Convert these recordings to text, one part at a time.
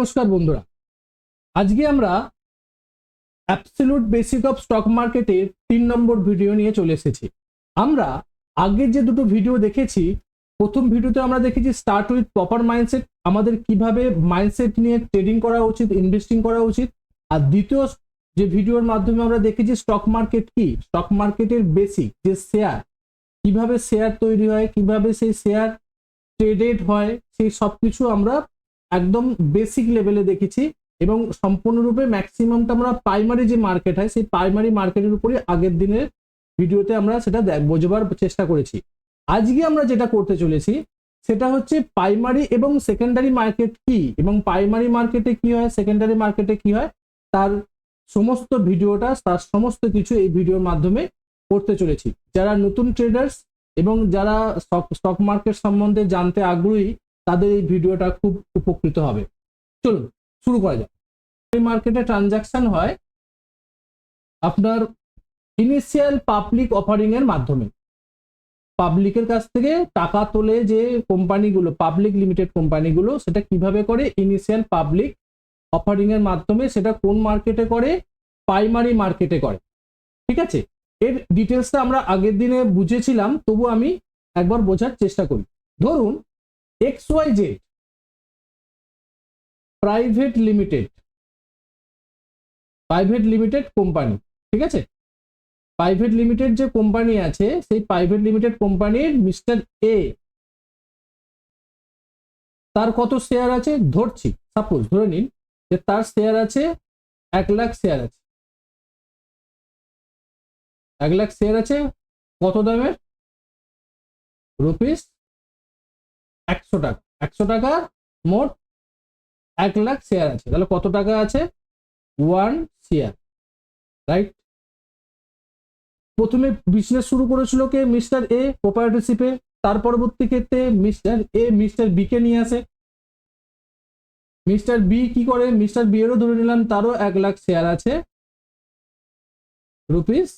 নমস্কার বন্ধুরা। আজকে আমরা অ্যাবসলিউট বেসিক অফ স্টক মার্কেটের তিন নম্বর ভিডিও নিয়ে চলে এসেছি। আমরা আগের যে দুটো ভিডিও দেখেছি, প্রথম ভিডিওতে আমরা দেখেছি স্টার্ট উইথ প্রপার মাইন্ডসেট আমাদের কীভাবে মাইন্ডসেট নিয়ে ট্রেডিং করা উচিত ইনভেস্টিং করা উচিত। আর দ্বিতীয় যে ভিডিওর মাধ্যমে আমরা দেখেছি স্টক মার্কেট কি? স্টক মার্কেটের বেসিক যে শেয়ার কীভাবে শেয়ার তৈরি হয়, কীভাবে সেই শেয়ার ট্রেডেড হয়, সেই সব কিছু আমরা একদম বেসিক লেভেলে দেখেছি এবং সম্পূর্ণরূপে ম্যাক্সিমামটা আমরা প্রাইমারি যে মার্কেট হয়, সেই প্রাইমারি মার্কেটের উপরই আগের দিনের ভিডিওতে আমরা সেটা বোঝবার চেষ্টা করেছি। আজকে আমরা যেটা করতে চলেছি, সেটা হচ্ছে প্রাইমারি এবং সেকেন্ডারি মার্কেট কি? এবং প্রাইমারি মার্কেটে কি হয় সেকেন্ডারি মার্কেটে কি হয়, তার সমস্ত ভিডিওটা তার সমস্ত কিছু এই ভিডিওর মাধ্যমে করতে চলেছি। যারা নতুন ট্রেডার্স এবং যারা স্টক মার্কেট সম্বন্ধে জানতে আগ্রহী তাদের এই ভিডিওটা খুব উপকৃত হবে। চলুন, শুরু করা যাক। মার্কেটে ট্রানজাকশন হয় আপনার ইনিশিয়াল পাবলিক অফারিং এর মাধ্যমে। পাবলিকের কাছ থেকে টাকা তোলে যে কোম্পানিগুলো পাবলিক লিমিটেড কোম্পানিগুলো, সেটা কীভাবে করে ইনিশিয়াল পাবলিক অফারিং এর মাধ্যমে, সেটা কোন মার্কেটে করে? প্রাইমারি মার্কেটে করে। ঠিক আছে? এর ডিটেলসটা আমরা আগের দিনে বুঝেছিলাম, তবু আমি একবার বোঝার চেষ্টা করি। ধরুন X Y Z private limited private limited company ঠিক আছে? প্রাইভেট লিমিটেড যে কোম্পানি আছে, সেই প্রাইভেট লিমিটেড কোম্পানির মিস্টার এ তার কত শেয়ার আছে? ধরছি সাপোজ ধরে নিন যে তার শেয়ার আছে এক লাখ শেয়ার আছে। এক লাখ শেয়ার আছে, কত দামের? রুপিস একশো টাকা একশো টাকা মোট এক লাখ শেয়ার আছে। তাহলে কত টাকা আছে? ওয়ান শেয়ার রাইট প্রথমে বিজনেস শুরু করেছিল কে? Mister A. প্রপারেটরশিপে তার পরবর্তী ক্ষেত্রে মিস্টার এ মিস্টার বি কে নিয়ে আসে। মিস্টার বি কি করে? মিস্টার বি এরও ধরে নিলাম, তারও এক লাখ শেয়ার আছে। রুপিস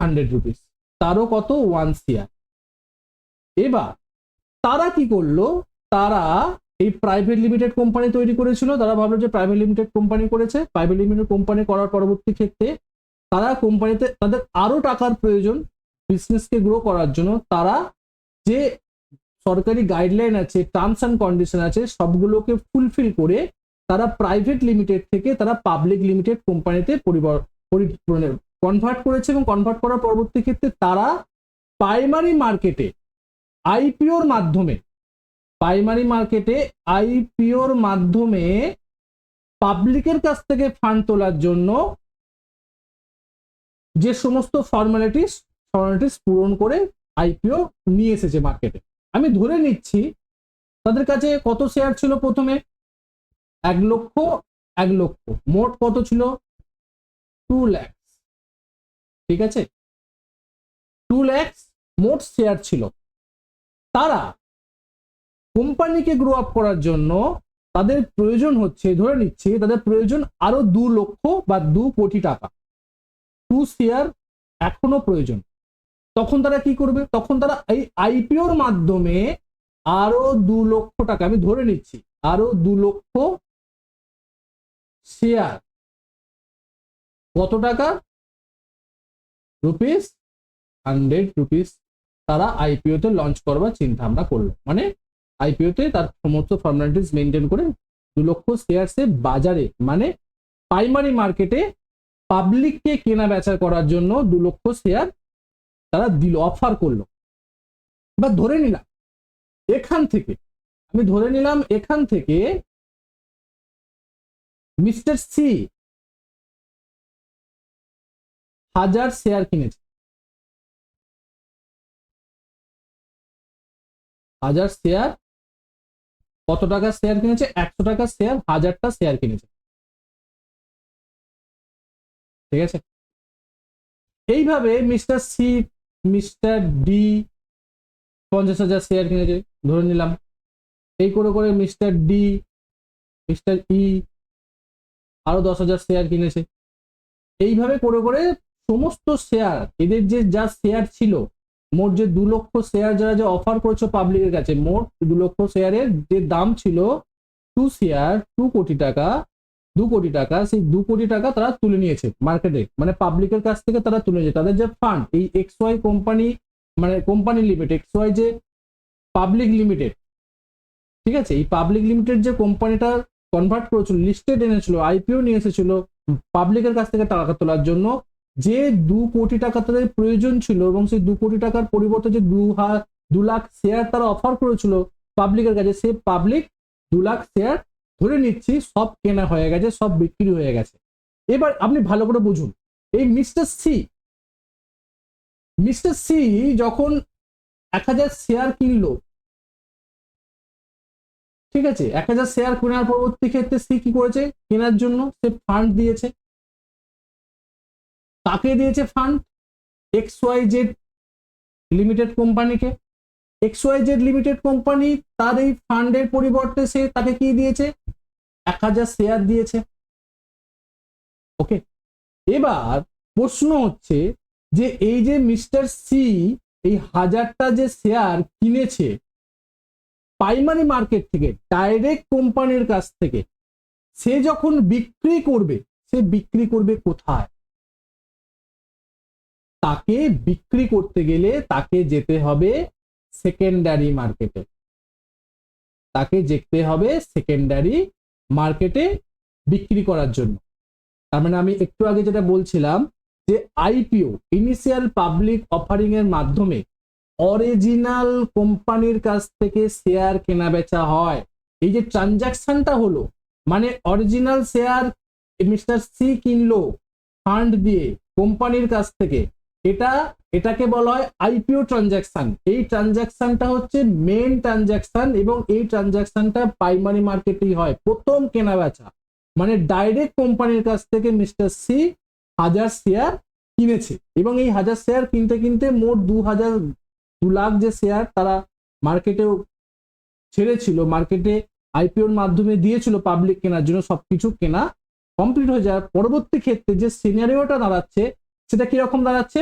হান্ড্রেড রুপিস তারও কত? ওয়ান শেয়ার এবার তারা কি করল? তারা এই প্রাইভেট লিমিটেড কোম্পানি তৈরি করেছিল। তারা ভাবলো যে প্রাইভেট লিমিটেড কোম্পানি করেছে। প্রাইভেট লিমিটেড কোম্পানি করার পরবর্তী ক্ষেত্রে তারা কোম্পানিতে তাদের আরও টাকার প্রয়োজন বিজনেসকে গ্রো করার জন্য। তারা যে সরকারি গাইডলাইন আছে টার্মস অ্যান্ড কন্ডিশন আছে, সবগুলোকে ফুলফিল করে তারা প্রাইভেট লিমিটেড থেকে তারা পাবলিক লিমিটেড কোম্পানিতে কনভার্ট করেছে এবং কনভার্ট করার পরবর্তী ক্ষেত্রে তারা প্রাইমারি মার্কেটে আইপিওর মাধ্যমে প্রাইমারি মার্কেটে আইপিওর মাধ্যমে পাবলিকের কাছ থেকে ফান্ড তোলার জন্য যে সমস্ত ফর্মালিটিস ফর্মালিটিস পূরণ করে আইপিও নিয়ে এসেছে মার্কেটে আমি ধরে নিচ্ছি, তাদের কাছে কত শেয়ার ছিল প্রথমে? এক লক্ষ এক লক্ষ। মোট কত ছিল? টু ল্যাক্স ঠিক আছে? টু ল্যাক্স মোট শেয়ার ছিল। তারা কোম্পানিকে গ্রো আপ করার জন্য তাদের প্রয়োজন হচ্ছে, ধরে নিচ্ছে, তাদের প্রয়োজন আরও দু লক্ষ বা দু কোটি টাকা। টু শেয়ার এখনও প্রয়োজন। তখন তারা কি করবে? তখন তারা এই আইপিওর মাধ্যমে আরও দু লক্ষ টাকা, আমি ধরে নিচ্ছি, আরও দু লক্ষ শেয়ার কত টাকা? রুপিস হান্ড্রেড রুপিস তারা আইপিওতে লঞ্চ করবার চিন্তা ভাবনা করল মানে আইপিওতে তার সমস্ত ফর্মালিটিস মেনটেন করে দু লক্ষ শেয়ারসে বাজারে মানে প্রাইমারি মার্কেটে পাবলিককে কেনা বেচা করার জন্য দু লক্ষ শেয়ার তারা দিল অফার করল। বা ধরে নিলাম, এখান থেকে, আমি ধরে নিলাম এখান থেকে মিস্টার সি হাজার শেয়ার কিনেছে। হাজার শেয়ার, কত টাকা শেয়ার কিনেছে? একশো টাকা শেয়ার, হাজারটা শেয়ার কিনেছে। ঠিক আছে? এইভাবে মিস্টার সি, মিস্টার ডি পঞ্চাশ হাজার শেয়ার কিনেছে, ধরে নিলাম। এই করে করে মিস্টার ডি, মিস্টার ই আরও দশ হাজার শেয়ার কিনেছে। এইভাবে করে করে সমস্ত শেয়ার, এদের যে যা শেয়ার ছিল মোট যে দু লক্ষ শেয়ার যারা যে অফার করেছ পাবলিকের কাছে, মোট দু লক্ষ শেয়ারের যে দাম ছিল টু শেয়ার টু কোটি টাকা, দু কোটি টাকা, সেই দু কোটি টাকা তারা তুলে নিয়েছে মার্কেটে মানে পাবলিকের কাছ থেকে তারা তুলে নিয়েছে। তাদের যে ফান্ড এই এক্স ওয়াই কোম্পানি মানে কোম্পানি লিমিটেড এক্স ওয়াই যে পাবলিক লিমিটেড ঠিক আছে? এই পাবলিক লিমিটেড যে কোম্পানিটা কনভার্ট করেছিল লিস্টেড এনেছিল আইপিও নিয়ে এসেছিল পাবলিকের কাছ থেকে টাকা তোলার জন্য যে দু কোটি টাকা তাদের প্রয়োজন ছিল এবং সেই দু কোটি টাকার পরিবর্তে যে দু দু লাখ শেয়ার তারা অফার করেছিল পাবলিকের কাছে, সে পাবলিক দু লাখ শেয়ার ধরে নিচ্ছি, সব কেনা হয়ে গেছে, সব বিক্রি হয়ে গেছে। এবার আপনি ভালো করে বুঝুন, এই মিস্টার সি মিস্টার সি যখন এক হাজার শেয়ার কিনলো, ঠিক আছে, এক হাজার শেয়ার কেনার পরবর্তী ক্ষেত্রে সে কি করেছে? কেনার জন্য সে ফান্ড দিয়েছে। কাকে দিয়েছে fund X Y Z limited কোম্পানিকে X Y Z limited company তার এই ফান্ডের পরিবর্তে সে তাকে কি দিয়েছে? এক হাজার শেয়ার দিয়েছে। ওকে এবার প্রশ্ন হচ্ছে যে এই যে মিস্টার সি এই হাজারটা যে শেয়ার কিনেছে প্রাইমারি মার্কেট থেকে ডাইরেক্ট কোম্পানির কাছ থেকে, সে যখন বিক্রি করবে, সে বিক্রি করবে কোথায়? তাকে বিক্রি করতে গেলে তাকে যেতে হবে সেকেন্ডারি মার্কেটে তাকে যেতে হবে সেকেন্ডারি মার্কেটে বিক্রি করার জন্য। তার মানে আমি একটু আগে যেটা বলছিলাম যে আইপিও ইনিশিয়াল পাবলিক অফারিং এর মাধ্যমে অরিজিনাল কোম্পানির কাছ থেকে শেয়ার কেনা বেচা হয়। এই যে ট্রানজাকশনটা হলো মানে অরিজিনাল শেয়ার মিস্টার সি কিনলো ফান্ড দিয়ে কোম্পানির কাছ থেকে এটা, এটাকে বলা হয় আইপিও ট্রানজাকশন এই ট্রানজাকশনটা হচ্ছে মেন ট্রানজাকশন এবং এই ট্রানজাকশনটা প্রাইমারি মার্কেটেই হয়। প্রথম কেনা বেচা মানে ডাইরেক্ট কোম্পানির কাছ থেকে মিস্টার সি হাজার শেয়ার কিনেছে। এবং এই হাজার শেয়ার কিনতে কিনতে মোট দু হাজার, দু লাখ যে শেয়ার তারা মার্কেটেও ছেড়েছিল মার্কেটে আইপিওর মাধ্যমে দিয়েছিল পাবলিক কেনার জন্য, সবকিছু কেনা কমপ্লিট হয়ে যায় পরবর্তী ক্ষেত্রে যে সিনারিওটা দাঁড়াচ্ছে, সেটা কীরকম দাঁড়াচ্ছে?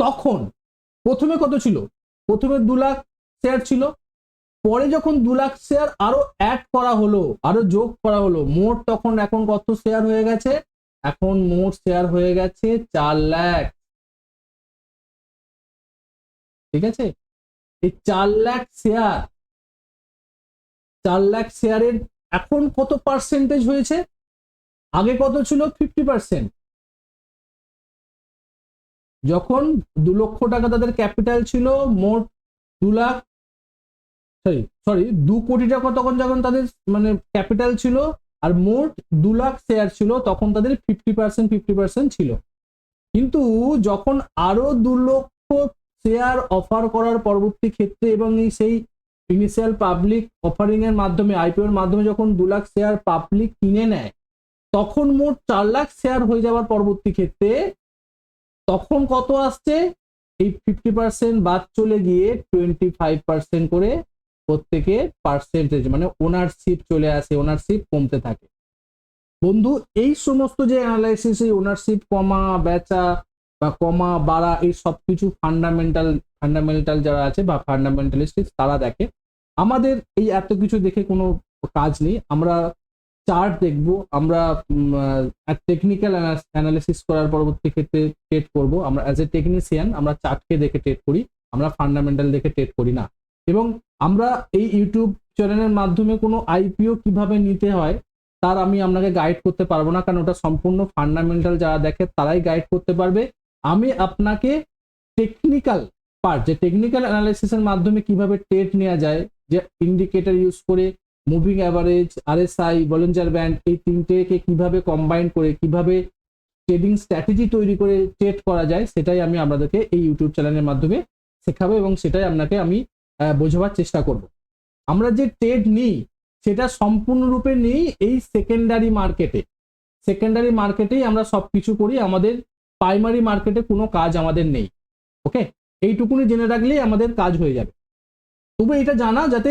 তখন প্রথমে কত ছিল? প্রথমে দু লাখ শেয়ার ছিল। পরে যখন দু লাখ শেয়ার আরও অ্যাড করা হলো, আরও যোগ করা হলো, মোট তখন এখন কত শেয়ার হয়ে গেছে? এখন মোট শেয়ার হয়ে গেছে চার লাখ। ঠিক আছে? এই চার লাখ শেয়ার চার লাখ শেয়ারের এখন কত পার্সেন্টেজ হয়েছে? আগে কত ছিল? ফিফটি পার্সেন্ট যখন দু লক্ষ টাকা তাদের ক্যাপিটাল ছিল, মোট দু লাখ সরি সরি দু কোটি টাকা তখন যখন তাদের মানে ক্যাপিটাল ছিল, আর মোট দু লাখ শেয়ার ছিল, তখন তাদের ফিফটি পার্সেন্ট ফিফটি পার্সেন্ট ছিল। কিন্তু যখন আরও দু লক্ষ শেয়ার অফার করার পরবর্তী ক্ষেত্রে এবং এই সেই ইনিশিয়াল পাবলিক অফারিং এর মাধ্যমে আইপিওর মাধ্যমে যখন দু লাখ শেয়ার পাবলিক কিনে নেয়, তখন মোট চার লাখ শেয়ার হয়ে যাওয়ার পরবর্তী ক্ষেত্রে তখন কত আসছে? এই ফিফটি পার্সেন্ট বাদ চলে গিয়ে টোয়েন্টি ফাইভ পার্সেন্ট করে প্রত্যেকে পার্সেন্টেজ মানে ওনারশিপ চলে আসে ওনারশিপ কমতে থাকে। বন্ধু, এই সমস্ত যে অ্যানালাইসিস এই ওনারশিপ কমা, বেচা বা কমা, বাড়া, এই সব কিছু ফান্ডামেন্টাল ফান্ডামেন্টাল যারা আছে বা ফান্ডামেন্টালিস্ট তারা দেখে। আমাদের এই এত কিছু দেখে কোনো কাজ নেই। আমরা চার্ট দেখব, আমরা টেকনিক্যাল অ্যানালিসিস করার পরবর্তী ক্ষেত্রে ট্রেড করব। আমরা অ্যাজ এ টেকনিশিয়ান আমরা চার্টকে দেখে ট্রেড করি, আমরা ফান্ডামেন্টাল দেখে ট্রেড করি না। এবং আমরা এই ইউটিউব চ্যানেলের মাধ্যমে কোনো আইপিও কীভাবে নিতে হয়, তার আমি আপনাকে গাইড করতে পারব না, কারণ ওটা সম্পূর্ণ ফান্ডামেন্টাল যারা দেখে তারাই গাইড করতে পারবে। আমি আপনাকে টেকনিক্যাল পার্ট যে টেকনিক্যাল অ্যানালাইসিসের মাধ্যমে কীভাবে ট্রেড নেওয়া যায়, যে ইন্ডিকেটর ইউজ করে moving average RSI Bollinger band এই তিনটেকে কীভাবে কম্বাইন করে, কীভাবে ট্রেডিং স্ট্র্যাটেজি তৈরি করে ট্রেড করা যায়, সেটাই আমি আপনাদেরকে এই ইউটিউব চ্যানেলের মাধ্যমে শেখাবো এবং সেটাই আপনাকে আমি বোঝাবার চেষ্টা করব। আমরা যে ট্রেড নিই, সেটা সম্পূর্ণরূপে নিই এই সেকেন্ডারি মার্কেটে সেকেন্ডারি মার্কেটেই আমরা সব কিছু করি, আমাদের প্রাইমারি মার্কেটে কোনো কাজ আমাদের নেই ওকে এইটুকুনি জেনে রাখলেই আমাদের কাজ হয়ে যাবে। তবু এটা জানা যাতে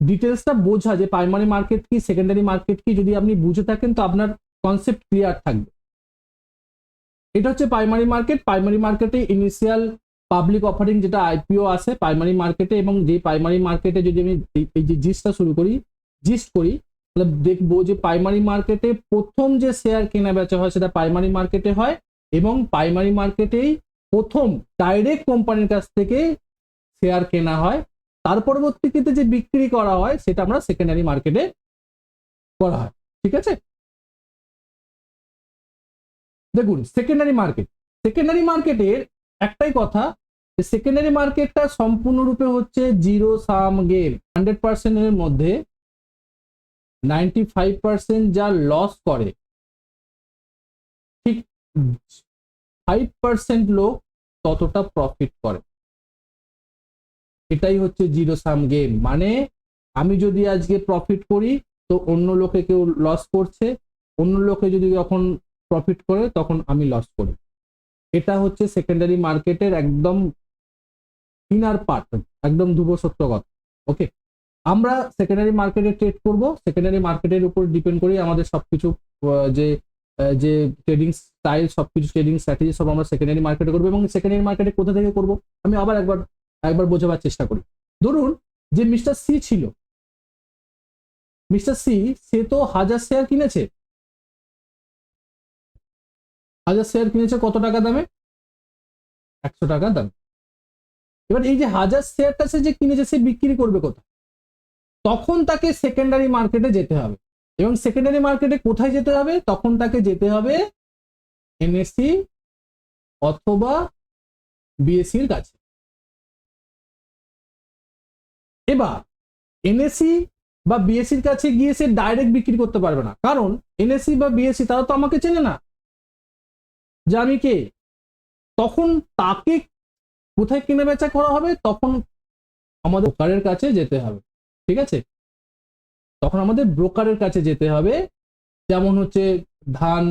ডিটেলসটা বোঝা যে প্রাইমারি মার্কেট কি সেকেন্ডারি মার্কেট কি, যদি আপনি বুঝে থাকেন তো আপনার কনসেপ্ট ক্লিয়ার থাকবে। এটা হচ্ছে প্রাইমারি মার্কেট প্রাইমারি মার্কেটে ইনিশিয়াল পাবলিক অফারিং যেটা আইপিও আছে প্রাইমারি মার্কেটে এবং যে প্রাইমারি মার্কেটে যদি আমি এই- যে জিসটা শুরু করি জিস্ট করি, তাহলে দেখব যে প্রাইমারি মার্কেটে প্রথম যে শেয়ার কেনা বেচা হয় সেটা প্রাইমারি মার্কেটে হয় এবং প্রাইমারি মার্কেটেই প্রথম ডাইরেক্ট কোম্পানির কাছ থেকে শেয়ার কেনা হয়। তার পরবর্তীতে যে বিক্রি করা হয়, সেটা আমরা সেকেন্ডারি মার্কেটে করা হয়, ঠিক আছে? দেখুন সেকেন্ডারি মার্কেট সেকেন্ডারি মার্কেটের একটাই কথা, যে সেকেন্ডারি মার্কেটটা সম্পূর্ণরূপে হচ্ছে জিরো সাম গেম হান্ড্রেড পার্সেন্টের মধ্যে নাইনটি ফাইভ পার্সেন্ট যা লস করে, ঠিক ফাইভ পার্সেন্ট লোক ততটা প্রফিট করে। এটাই হচ্ছে জিরো সাম গেম মানে আমি যদি আজকে প্রফিট করি, তো অন্য লোকে কেউ লস করছে, অন্য লোকে যদি যখন প্রফিট করে, তখন আমি লস করি। এটা হচ্ছে সেকেন্ডারি মার্কেটের একদম ইনার পার্ট একদম ধ্রুব সত্য কথা। ওকে আমরা সেকেন্ডারি মার্কেটে ট্রেড করব। সেকেন্ডারি মার্কেটের উপর ডিপেন্ড করি আমাদের সবকিছু যে যে ট্রেডিং স্টাইল সবকিছু ট্রেডিং স্ট্র্যাটেজি সব আমরা সেকেন্ডারি মার্কেটে করব এবং সেকেন্ডারি মার্কেটে কোথা থেকে করব? আমি আবার একবার একবার বোঝাবার চেষ্টা করি। ধরুন যে মিস্টার সি ছিল। মিস্টার সি সে তো হাজার শেয়ার কিনেছে। হাজার শেয়ার কিনেছে কত টাকা দামে? একশো টাকা দাম। এবার এই যে হাজার শেয়ারটা সে যে কিনেছে, সে বিক্রি করবে কোথায়? তখন তাকে সেকেন্ডারি মার্কেটে যেতে হবে। এবং সেকেন্ডারি মার্কেটে কোথায় যেতে হবে? তখন তাকে যেতে হবে এনএসসি অথবা বিএসসির কাছে। এবার এনএসসি বা বিএসসির কাছে গিয়ে সে ডাইরেক্ট বিক্রি করতে পারবে না। কারণ এনএসসি বা বিএসসি তারা তো আমাকে চেনে না। যে আমি কে? তখন তাকে কোথায় কেনা বেচা করা হবে? তখন আমাদের ব্রোকারের কাছে যেতে হবে। ঠিক আছে? তখন আমাদের ব্রোকারের কাছে যেতে হবে। যেমন হচ্ছে ধান,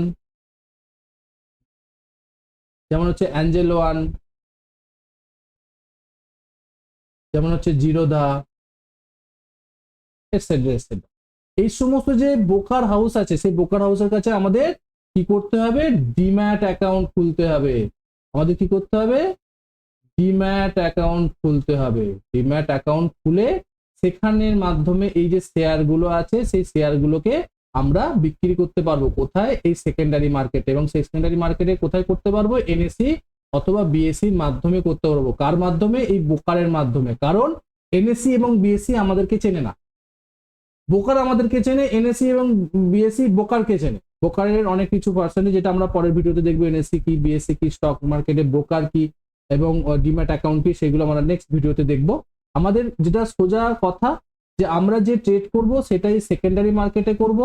যেমন হচ্ছে অ্যাঞ্জেল ওয়ান যেমন হচ্ছে জিরোদা এটসেট্রা এটসেট্রা এই সমস্ত যে বোকার হাউস আছে, সেই বোকার হাউসের কাছে আমাদের কি করতে হবে? ডিম্যাট অ্যাকাউন্ট খুলতে হবে। আমাদের কি করতে হবে? ডিম্যাট অ্যাকাউন্ট খুলতে হবে। ডিম্যাট অ্যাকাউন্ট খুলে সেখানের মাধ্যমে এই যে শেয়ারগুলো আছে, সেই শেয়ারগুলোকে আমরা বিক্রি করতে পারব। কোথায়? এই সেকেন্ডারি মার্কেটে এবং সেই সেকেন্ডারি মার্কেটে কোথায় করতে পারব? এনএসসি অথবা বিএসসির মাধ্যমে করতে পারব। কার মাধ্যমে? এই বোকারের মাধ্যমে। কারণ এনএসসি এবং বিএসসি আমাদেরকে চেনে না। বোকার আমাদেরকে চেনে এনএসসি এবং বিএসসি বোকারকে চেনে। ব্রোকারের অনেক কিছু পার্সেন্টেজ যেটা আমরা পরের ভিডিওতে দেখব এনএসসি কি বিএসসি কি স্টক মার্কেটে ব্রোকার কি এবং ডিম্যাট অ্যাকাউন্ট কি সেগুলো আমরা নেক্সট ভিডিওতে দেখব। আমাদের যেটা সোজা কথা যে আমরা যে ট্রেড করব সেটাই সেকেন্ডারি মার্কেটে করব।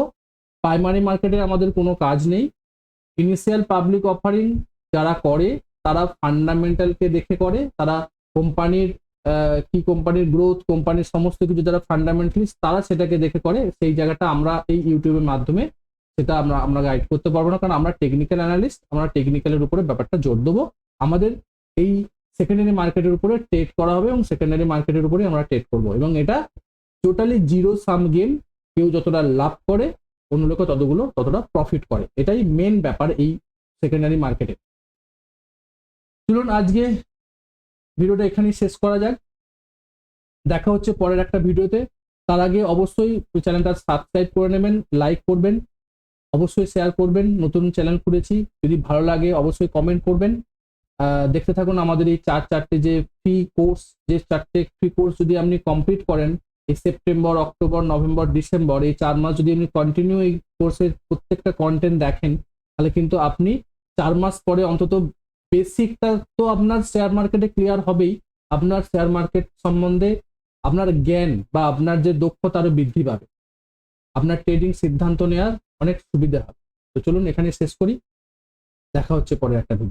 প্রাইমারি মার্কেটে আমাদের কোনো কাজ নেই। ইনিশিয়াল পাবলিক অফারিং যারা করে তারা ফান্ডামেন্টালকে দেখে করে, তারা কোম্পানির কি কোম্পানির গ্রোথ কোম্পানির সমস্ত কিছু যারা ফান্ডামেন্টালিস্ট তারা সেটাকে দেখে করে, সেই জায়গাটা আমরা এই ইউটিউবের মাধ্যমে সেটা আমরা আমরা গাইড করতে পারব না। কারণ আমরা টেকনিক্যাল অ্যানালিস্ট আমরা টেকনিক্যালের উপরে ব্যাপারটা জোর দেবো। আমাদের এই সেকেন্ডারি মার্কেটের উপরে ট্রেড করা হবে এবং সেকেন্ডারি মার্কেটের উপরে আমরা ট্রেড করব। এবং এটা টোটালি জিরো সাম গেম কেউ যতটা লাভ করে, অন্য লোকে ততগুলো, ততটা প্রফিট করে। এটাই মেন ব্যাপার এই সেকেন্ডারি মার্কেটে চলুন আজকে ভিডিওটা এখানেই শেষ করা যাক। দেখা হচ্ছে পরের একটা ভিডিওতে। তার আগে অবশ্যই চ্যানেলটা সাবস্ক্রাইব করে নেবেন, লাইক করবেন, অবশ্যই শেয়ার করবেন। নতুন চ্যানেল খুলেছি, যদি ভালো লাগে অবশ্যই কমেন্ট করবেন। দেখতে থাকুন আমাদের এই চার চারটে যে ফ্রি কোর্স যে চারটে ফ্রি কোর্স যদি আপনি কমপ্লিট করেন, এই সেপ্টেম্বর অক্টোবর নভেম্বর ডিসেম্বর এই চার মাস যদি আপনি কন্টিনিউ এই কোর্সের প্রত্যেকটা কন্টেন্ট দেখেন, তাহলে কিন্তু আপনি চার মাস পরে অন্তত বেসিকটা তো আপনার শেয়ার মার্কেটে ক্লিয়ার হবেই। আপনার শেয়ার মার্কেট সম্বন্ধে আপনার জ্ঞান বা আপনার যে দক্ষতা আরও বৃদ্ধি পাবে। আপনার ট্রেডিং সিদ্ধান্ত নেওয়ার অনেক সুবিধা হবে। তো চলুন এখানে শেষ করি। দেখা হচ্ছে পরে একটা ভিডিও